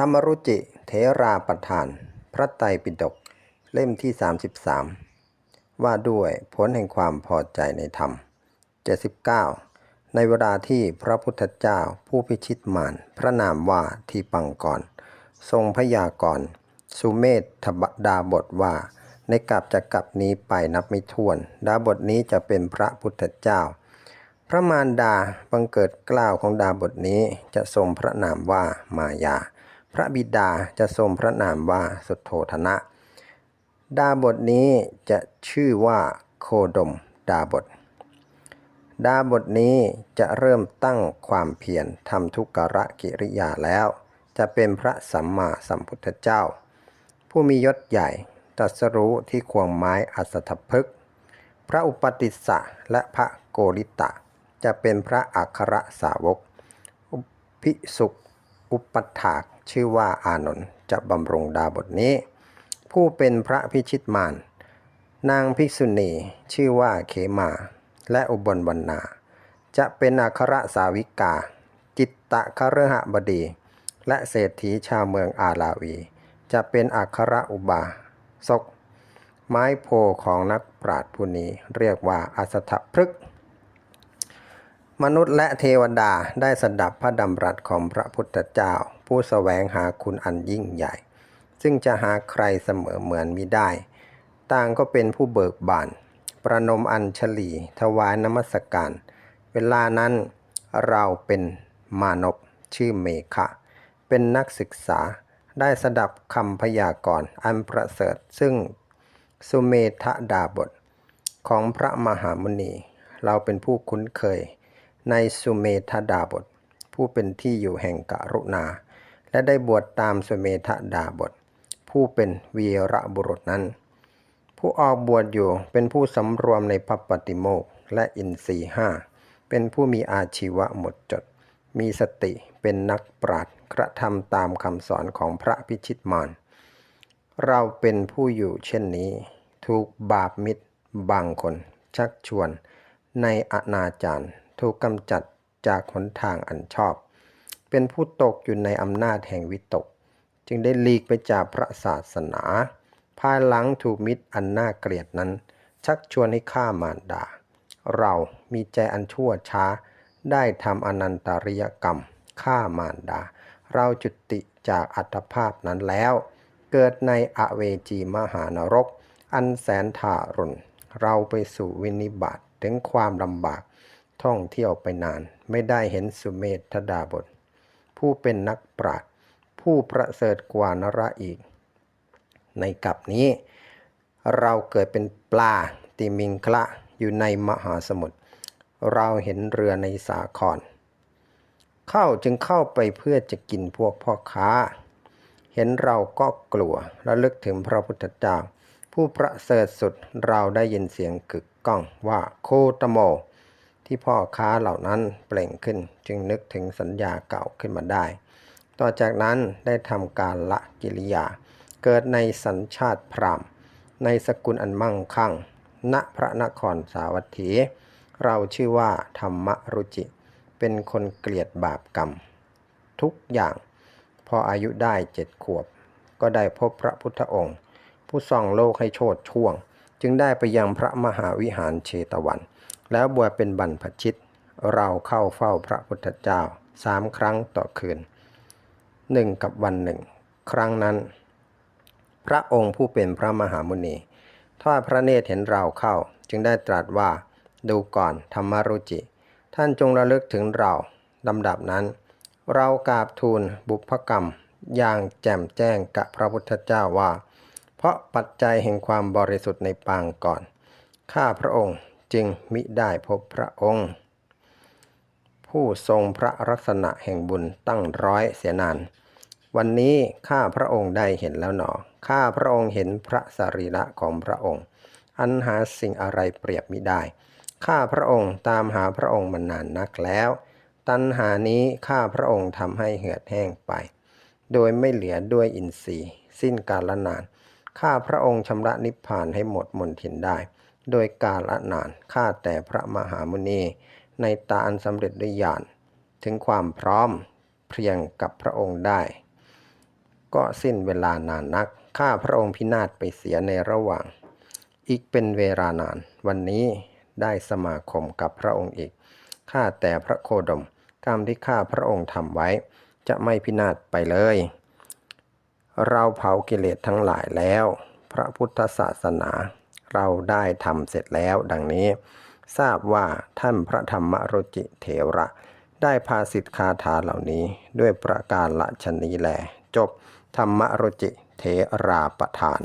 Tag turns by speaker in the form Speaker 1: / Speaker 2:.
Speaker 1: ธรรมรุจิเถราประธาน พระไตรปิฎกเล่มที่ 33 ว่าด้วยผลแห่งความพอใจในธรรม 79 ในเวลาที่พระพุทธเจ้าผู้พิชิตมารพระนามว่าทีปังกร ทรงพยากรสุเมธทบดาบทว่า ในกลับจะกลับนี้ไปนับไม่ถ้วน ดาบทนี้จะเป็นพระพุทธเจ้า พระมารดาบังเกิดกล้าวของดาบทนี้จะทรงพระนามว่ามายา พระบิดาจะทรงพระนามว่าสุโธธนะ ดาบทนี้จะชื่อว่าโคดมดาบท ดาบทนี้จะเริ่มตั้งความเพียรทำทุกขระกิริยาแล้ว จะเป็นพระสัมมาสัมพุทธเจ้า ผู้มียศใหญ่ตรัสรู้ที่ควงไม้อัสถพฤกพระอุปติสสะและพระโกริตะ จะเป็นพระอัครสาวก อุพิสุอุปถาก ชื่อว่าอานนท์จะบำรุงดาบทนี้ ผู้เป็นพระพิชิตมารนางภิกษุณีชื่อว่าเขมา และอุบลวรรณา จะเป็นอัครสาวิกา จิตตะคฤหบดี และเศรษฐีชาวเมืองอาลาวี จะเป็นอัครอุบาสกไม้โพของนักปราชญ์ผู้นี้เรียกว่าอสถพฤกษ์ มนุษย์และเทวดาได้สดับพระดำรัสของพระพุทธเจ้า ผู้แสวงหาคุณอันยิ่งใหญ่ ซึ่งจะหาใครเสมอเหมือนมิได้ ต่างก็เป็นผู้เบิกบาน ประนมอัญชลีถวายนมัสการ เวลานั้นเราเป็นมานพชื่อเมฆะเป็นนักศึกษาได้สดับคำพยากรณ์อันประเสริฐซึ่งสุเมธดาบท ของพระมหามุนี เราเป็นผู้คุ้นเคย ในสุเมธดาบท ผู้เป็นที่อยู่แห่งกรุณา และได้บวชตามสุเมธดาบท ผู้เป็นวีระบุรุษนั้น ผู้ออกบวชอยู่เป็นผู้สำรวมในพระปฏิโมกและอินทรีห้าเป็นผู้มีอาชีวะหมดจด มีสติเป็นนักปราชญ์กระทำตามคำสอนของพระพิชิตมารเราเป็นผู้อยู่เช่นนี้ ถูกบาปมิตรบางคน ชักชวนในอนาจาร ถูกกำจัดจากหนทางอันชอบ เป็นผู้ตกอยู่ในอำนาจแห่งวิตก จึงได้หลีกไปจากพระศาสนา ภายหลังถูกมิตรอันน่าเกลียดนั้น ชักชวนให้ฆ่ามารดา เรามีใจอันชั่วช้า ได้ทำอนันตริยกรรมฆ่ามารดา เราจุติจากอัตภาพนั้นแล้ว เกิดในอเวจีมหานรก อันแสนทารุณเราไปสู่วินิบาตถึงความลำบาก ท่องเที่ยวไปนาน ไม่ได้เห็นสุเมธดาบท ผู้เป็นนักปราชญ์ผู้ประเสริฐกว่านระอีก ในกลับนี้ เราเกิดเป็นปลาติมิงคละอยู่ในมหาสมุทรเราเห็นเรือในสาคร เข้าจึงเข้าไปเพื่อจะกินพวกพ่อค้า เห็นเราก็กลัวและลึกถึงพระพุทธเจ้า ผู้ประเสริฐสุดเราได้ยินเสียงกึกก้องว่าโคตโม ที่พ่อค้าเหล่านั้นเปล่งขึ้น จึงนึกถึงสัญญาเก่าขึ้นมาได้ ต่อจากนั้นได้ทำการละกิริยา เกิดในสัญชาติพราหมณ์ ในสกุลอันมั่งคั่ง ณพระนครสาวัตถี เราชื่อว่าธรรมรุจิ เป็นคนเกลียดบาปกรรม ทุกอย่างพออายุได้เจ็ดขวบ ก็ได้พบพระพุทธองค์ ผู้ส่องโลกให้โชดช่วง จึงได้ไปยังพระมหาวิหารเชตวัน แล้วบวชเป็นบรรพชิต เราเข้าเฝ้าพระพุทธเจ้าสามครั้งต่อคืนหนึ่งกับวันหนึ่ง ครั้งนั้น พระองค์ผู้เป็นพระมหามุนีทอดพระเนตรเห็นเราเข้า จึงได้ตรัสว่า ดูก่อนธรรมรุจิ ท่านจงระลึกถึงเราลำดับนั้น เรากราบทูลบุพกรรม อย่างแจ่มแจ้งกับพระพุทธเจ้าว่า เพราะปัจจัยแห่งความบริสุทธิ์ในปางก่อน ข้าพระองค์ จึงมิได้พบพระองค์ ผู้ทรงพระลักษณะแห่งบุญตั้งร้อยเสียนาน วันนี้ข้าพระองค์ได้เห็นแล้วหนอ ข้าพระองค์เห็นพระสรีระของพระองค์ อันหาสิ่งอะไรเปรียบมิได้ ข้าพระองค์ตามหาพระองค์มานานนักแล้ว ตัณหานี้ข้าพระองค์ทำให้เหือดแห้งไป โดยไม่เหลือด้วยอินทรีย์ สิ้นกาลนาน ข้าพระองค์ชำระนิพพานให้หมดมนทินได้ โดยกาละนานข้าแต่พระมหามุนี ในตาอันสำเร็จด้วยญาณถึงความพร้อมเพียงกับพระองค์ได้ ก็สิ้นเวลานานนัก ข้าพระองค์พินาศไปเสียในระหว่าง อีกเป็นเวลานาน วันนี้ได้สมาคมกับพระองค์อีก ข้าแต่พระโคดมกรรมที่ข้าพระองค์ทำไว้ จะไม่พินาศไปเลย เราเผากิเลสทั้งหลายแล้ว พระพุทธศาสนา เราได้ทำเสร็จแล้วดังนี้ ทราบว่าท่านพระธรรมโรจิเถระ ได้พาสิทธคาถาเหล่านี้ด้วยประการละชนีแล จบธรรมโรจิเถราประทาน